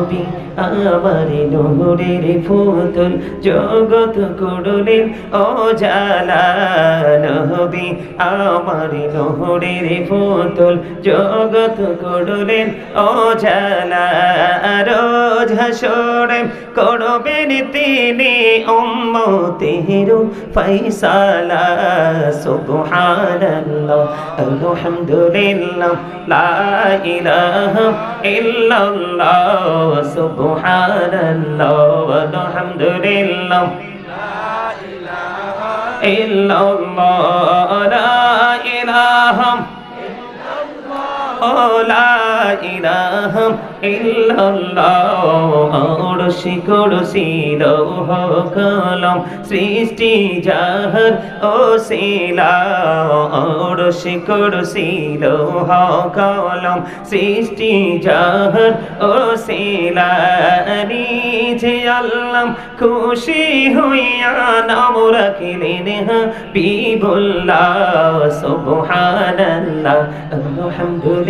নবী আমার নূরের ফুতুল জগৎ করলেন ও নবী আমার নূরের ফুতুল জগৎ করলেন ও জালা করবেন তিনি উম্মতের ফৈসালা সুবহানাল্লাহ, আলহামদুলিল্লাহ, লা ইলাহা ইল্লাল্লাহ, সুবহানাল্লাহ, আলহামদুলিল্লাহ। ইল্লাল্লাহ। লা ইলাহা লা ইলাহা ইল্লাল্লাহ কলম, সৃষ্টি যাহার ও শিলা অরশি করসি, লৌহ কলম, সৃষ্টি যাহার ও শিলা, নিজে আল্লাহ খুশি হইয়া নাম রাখিলেন হাবিবুল্লাহ সুবহানাল্লাহ, আলহামদুলিল্লাহ।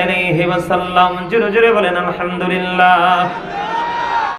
আলাইহি ওয়াসাল্লাম জোরে জোরে বলেন আলহামদুলিল্লাহ।